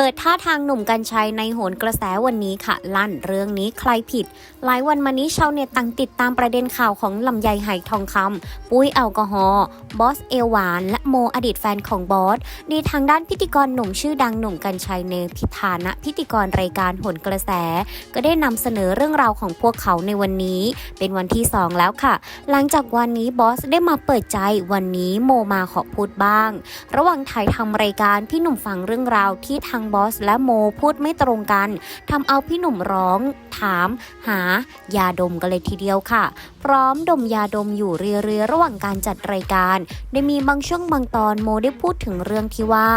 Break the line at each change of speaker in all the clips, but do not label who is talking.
เปิดท่าทางหนุ่มกัญชัยในโหนกระแสวันนี้ค่ะ ลั่นเรื่องนี้ใครผิด หลายวันมานี้ชาวเน็ตต่างติดตามประเด็นข่าวของลำไยไหทองคำปุ้ยแอลกอฮอล์บอสเอลหวาน และโมอดีตแฟนของบอสดีทางด้านพิธีกรหนุ่มชื่อดังหนุ่มกัญชัยในพิธานะพิธีกรรายการโหนกระแส ก็ได้นำเสนอเรื่องราวของพวกเขาในวันนี้ เป็นวันที่ 2 แล้วค่ะ หลังจากวันนี้บอสได้มาเปิดใจวันนี้โมมาขอพูดบ้าง ระหว่างถ่ายทำรายการพี่หนุ่มฟังเรื่องราวที่ทางบอสและโมพูดไม่ตรงกันทำเอาพี่หนุ่มร้องถามหายาดมกันเลยทีเดียวค่ะ พร้อมดมยาดมอยู่เรื่อยๆระหว่างการจัดรายการ ได้มีบางช่วงบางตอนโมได้พูดถึงเรื่องที่ว่า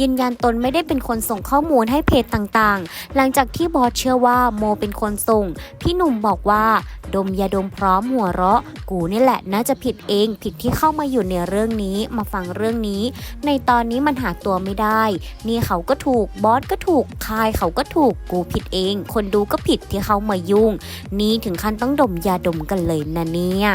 ยืนยันตนไม่ได้เป็นคนส่งข้อมูลให้เพจต่างๆ หลังจากที่บอสเชื่อว่าโมเป็นคนส่ง พี่หนุ่มบอกว่าดมยาดมพร้อมหัวเราะ กูนี่แหละน่าจะผิดเองผิดที่เข้ามาอยู่ในเรื่องนี้มาฟังเรื่องนี้ ในตอนนี้มันหาตัวไม่ได้ นี่เขาก็ถูกบอสก็ถูกคายเขาก็ถูกกูผิดเอง คนดูก็ผิดที่เขามายุ่ง นี่ถึงขั้นต้องดมยาดมกันเลยนะเนี่ย